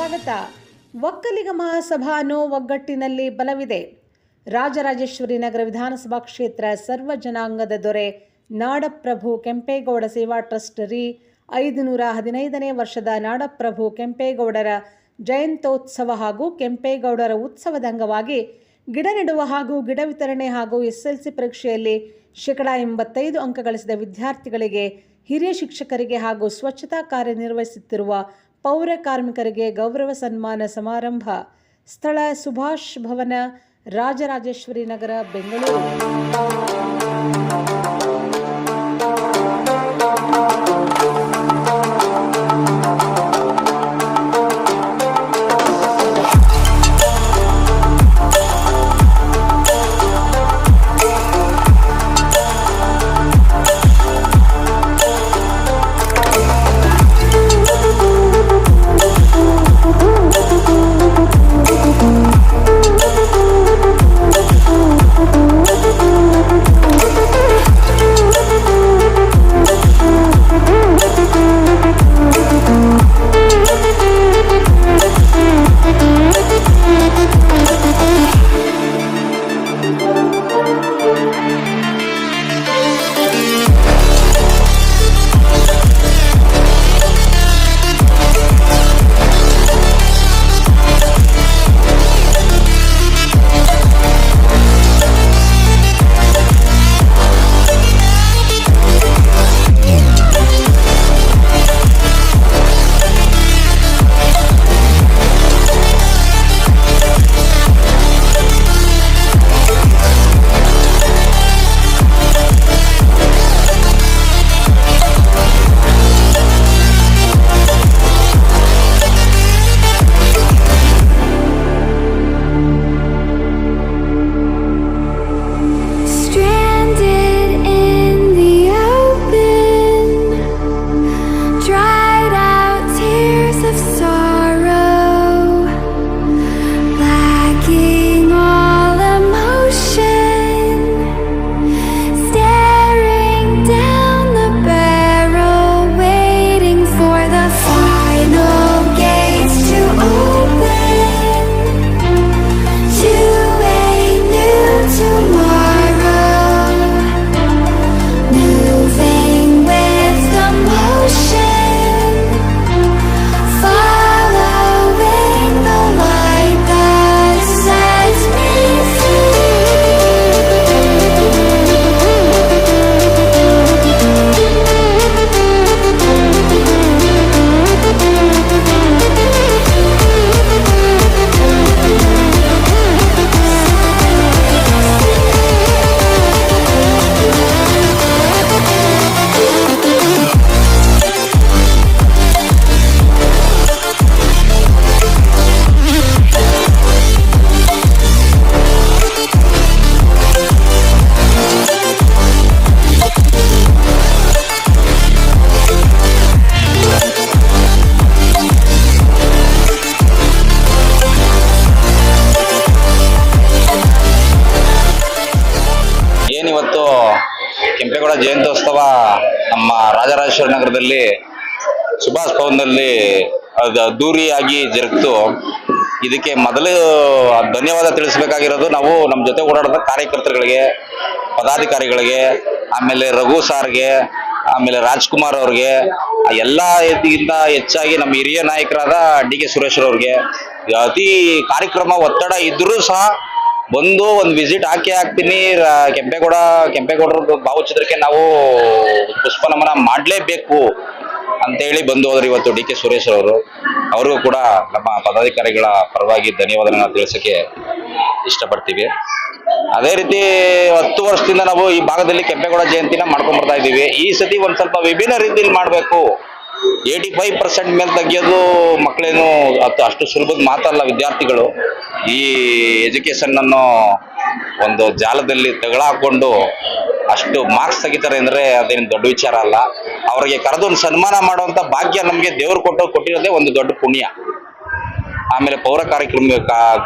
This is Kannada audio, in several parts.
ಸ್ವಾಗತ ಒಕ್ಕಲಿಗ ಮಹಾಸಭಾ ಅನ್ನೋ ಒಗ್ಗಟ್ಟಿನಲ್ಲಿ ಬಲವಿದೆ. ರಾಜರಾಜೇಶ್ವರಿ ನಗರ ವಿಧಾನಸಭಾ ಕ್ಷೇತ್ರ ಸರ್ವ ಜನಾಂಗದ ದೊರೆ ನಾಡಪ್ರಭು ಕೆಂಪೇಗೌಡ ಸೇವಾ ಟ್ರಸ್ಟ್ ರೀ ಐದುನೂರ ಹದಿನೈದನೇ ವರ್ಷದ ನಾಡಪ್ರಭು ಕೆಂಪೇಗೌಡರ ಜಯಂತ್ಯೋತ್ಸವ ಹಾಗೂ ಕೆಂಪೇಗೌಡರ ಉತ್ಸವದ ಅಂಗವಾಗಿ ಗಿಡ ನೆಡುವ ಹಾಗೂ ಗಿಡ ವಿತರಣೆ ಹಾಗೂ ಎಸ್ಎಲ್ಸಿ ಪರೀಕ್ಷೆಯಲ್ಲಿ ಶೇಕಡಾ ಎಂಬತ್ತೈದು ಅಂಕ ಗಳಿಸಿದ ವಿದ್ಯಾರ್ಥಿಗಳಿಗೆ ಹಿರಿಯ ಶಿಕ್ಷಕರಿಗೆ ಹಾಗೂ ಸ್ವಚ್ಛತಾ ಕಾರ್ಯನಿರ್ವಹಿಸುತ್ತಿರುವ ಪೌರ ಕಾರ್ಮಿಕರಿಗೆ ಗೌರವ ಸನ್ಮಾನ ಸಮಾರಂಭ. ಸ್ಥಳ ಸುಭಾಷ್ ಭವನ ರಾಜರಾಜೇಶ್ವರಿ ನಗರ, ಬೆಂಗಳೂರು. ಕೆಂಪೇಗೌಡ ಜಯಂತ್ಯೋತ್ಸವ ನಮ್ಮ ರಾಜರಾಜೇಶ್ವರ ನಗರದಲ್ಲಿ ಸುಭಾಷ್ ಭವನದಲ್ಲಿ ಅದು ಅದ್ದೂರಿಯಾಗಿ ಜರುಗಿತು. ಇದಕ್ಕೆ ಮೊದಲು ಧನ್ಯವಾದ ತಿಳಿಸಬೇಕಾಗಿರೋದು ನಾವು ನಮ್ಮ ಜೊತೆ ಓಡಾಡಿದ ಕಾರ್ಯಕರ್ತರುಗಳಿಗೆ, ಪದಾಧಿಕಾರಿಗಳಿಗೆ, ಆಮೇಲೆ ರಘು ಸಾರ್ಗೆ, ಆಮೇಲೆ ರಾಜ್ಕುಮಾರ್ ಅವ್ರಿಗೆ ಎಲ್ಲ ಇದಕ್ಕಿಂತ ಹೆಚ್ಚಾಗಿ ನಮ್ಮ ಹಿರಿಯ ನಾಯಕರಾದ ಡಿ ಕೆ ಸುರೇಶ್ ಅವ್ರಿಗೆ ಅತಿ ಕಾರ್ಯಕ್ರಮ ಒತ್ತಡ ಇದ್ರೂ ಸಹ ಬಂದು ಒಂದು ವಿಸಿಟ್ ಹಾಕಿ ಹಾಕ್ತೀನಿ. ಕೆಂಪೇಗೌಡ, ಕೆಂಪೇಗೌಡರ ಭಾವಚಿತ್ರಕ್ಕೆ ನಾವು ಪುಷ್ಪ ನಮನ ಮಾಡಲೇಬೇಕು ಅಂತೇಳಿ ಬಂದು ಹೋದ್ರು ಇವತ್ತು ಡಿ ಕೆ ಸುರೇಶ್ ಅವರು. ಅವ್ರಿಗೂ ಕೂಡ ನಮ್ಮ ಪದಾಧಿಕಾರಿಗಳ ಪರವಾಗಿ ಧನ್ಯವಾದಗಳನ್ನ ತಿಳಿಸಕ್ಕೆ ಇಷ್ಟಪಡ್ತೀವಿ. ಅದೇ ರೀತಿ ಹತ್ತು ವರ್ಷದಿಂದ ನಾವು ಈ ಭಾಗದಲ್ಲಿ ಕೆಂಪೇಗೌಡ ಜಯಂತಿನ ಮಾಡ್ಕೊಂಡ್ ಬರ್ತಾ ಇದ್ದೀವಿ. ಈ ಸತಿ ಒಂದ್ ಸ್ವಲ್ಪ ವಿಭಿನ್ನ ರೀತಿಯಲ್ಲಿ ಮಾಡಬೇಕು. ಏಯ್ಟಿ ಫೈವ್ ಪರ್ಸೆಂಟ್ ಮೇಲೆ ತೆಗಿಯೋದು ಮಕ್ಕಳೇನು ಅದು ಅಷ್ಟು ಸುಲಭದ ಮಾತಲ್ಲ ವಿದ್ಯಾರ್ಥಿಗಳು. ಈ ಎಜುಕೇಶನ್ ಒಂದು ಜಾಲದಲ್ಲಿ ತಗಳಾಕೊಂಡು ಅಷ್ಟು ಮಾರ್ಕ್ಸ್ ತೆಗಿತಾರೆ ಅಂದರೆ ಅದೇನು ದೊಡ್ಡ ವಿಚಾರ ಅಲ್ಲ. ಅವರಿಗೆ ಕರೆದು ಸನ್ಮಾನ ಮಾಡುವಂಥ ಭಾಗ್ಯ ನಮಗೆ ದೇವರು ಕೊಟ್ಟು ಕೊಟ್ಟಿರೋದೇ ಒಂದು ದೊಡ್ಡ ಪುಣ್ಯ. ಆಮೇಲೆ ಪೌರ ಕಾರ್ಯಕ್ರಮ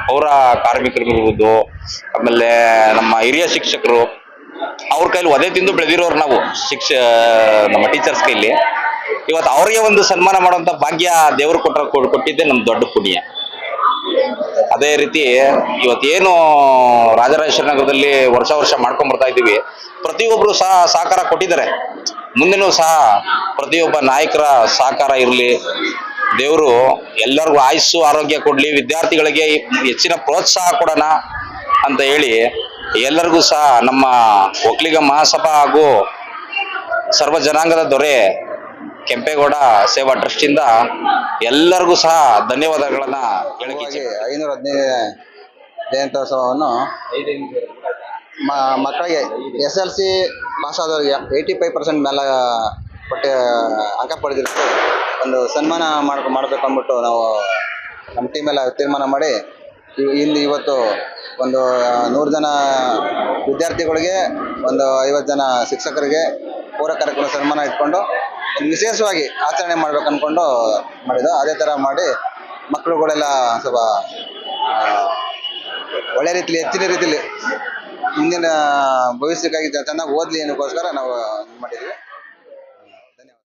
ಪೌರ ಕಾರ್ಮಿಕರಿರ್ಬೋದು, ಆಮೇಲೆ ನಮ್ಮ ಹಿರಿಯ ಶಿಕ್ಷಕರು, ಅವ್ರ ಕೈಲಿ ಒದೆ ತಿಂದು ಬೆಳೆದಿರೋರು ನಾವು ಶಿಕ್ಷ ನಮ್ಮ ಟೀಚರ್ಸ್ ಕೈಲಿ. ಇವತ್ತು ಅವ್ರಿಗೆ ಒಂದು ಸನ್ಮಾನ ಮಾಡುವಂತ ಭಾಗ್ಯ ದೇವರು ಕೊಟ್ಟ ಕೊಟ್ಟಿದ್ದೆ ನಮ್ಮ ದೊಡ್ಡ ಪುಣ್ಯ. ಅದೇ ರೀತಿ ಇವತ್ತೇನು ರಾಜರಾಜೇಶ್ವರ ನಗರದಲ್ಲಿ ವರ್ಷ ವರ್ಷ ಮಾಡ್ಕೊಂಡ್ ಬರ್ತಾ ಇದ್ದೀವಿ. ಪ್ರತಿಯೊಬ್ರು ಸಹ ಸಹಕಾರ ಕೊಟ್ಟಿದ್ದಾರೆ. ಮುಂದೆನೂ ಸಹ ಪ್ರತಿಯೊಬ್ಬ ನಾಯಕರ ಸಹಕಾರ ಇರಲಿ. ದೇವರು ಎಲ್ಲರಿಗೂ ಆಯಸ್ಸು, ಆರೋಗ್ಯ ಕೊಡ್ಲಿ. ವಿದ್ಯಾರ್ಥಿಗಳಿಗೆ ಹೆಚ್ಚಿನ ಪ್ರೋತ್ಸಾಹ ಕೊಡೋಣ ಅಂತ ಹೇಳಿ ಎಲ್ಲರಿಗೂ ಸಹ ನಮ್ಮ ಒಕ್ಕಲಿಗ ಮಹಾಸಭಾ ಹಾಗೂ ಸರ್ವ ಜನಾಂಗದ ದೊರೆ ಕೆಂಪೇಗೌಡ ಸೇವಾ ಟ್ರಸ್ಟ್ ಇಂದ ಎಲ್ಲರಿಗೂ ಸಹ ಧನ್ಯವಾದಗಳನ್ನ ಐನೂರ ಹದಿನೈದು ಜಯಂತ್ಯೋತ್ಸವವನ್ನು ಮಕ್ಕಳಿಗೆ ಎಸ್ ಎಲ್ ಸಿ ಪಾಸ್ ಆದವರಿಗೆ ಏಯ್ಟಿ ಫೈವ್ ಪರ್ಸೆಂಟ್ ಮೇಲೆ ಪಟ್ಟೆ ಅಂಕ ಪಡೆದಿರ್ತು ಒಂದು ಸನ್ಮಾನ ಮಾಡ್ ಮಾಡಬೇಕು ಅಂದ್ಬಿಟ್ಟು ನಾವು ನಮ್ಮ ಟೀಮೆಲ್ಲ ತೀರ್ಮಾನ ಮಾಡಿ ಇಲ್ಲಿ ಇವತ್ತು ಒಂದು ನೂರು ಜನ ವಿದ್ಯಾರ್ಥಿಗಳಿಗೆ ಒಂದು ಐವತ್ತು ಜನ ಶಿಕ್ಷಕರಿಗೆ ಪೂರ ಕಾರ್ಯಕ್ರಮ ಸನ್ಮಾನ ಇಟ್ಕೊಂಡು ವಿಶೇಷವಾಗಿ ಆಚರಣೆ ಮಾಡ್ಬೇಕು ಅನ್ಕೊಂಡು ಮಾಡಿದ ಅದೇ ತರ ಮಾಡಿ ಮಕ್ಕಳುಗಳೆಲ್ಲ ಸ್ವಲ್ಪ ಒಳ್ಳೆ ರೀತಿಲಿ ಹೆಚ್ಚಿನ ರೀತಿಲಿ ಮುಂದಿನ ಭವಿಷ್ಯಕ್ಕಾಗಿ ಚೆನ್ನಾಗಿ ಓದಲಿ ಅನ್ನೋಕ್ಕೋಸ್ಕರ ನಾವು ಮಾಡಿದ್ವಿ.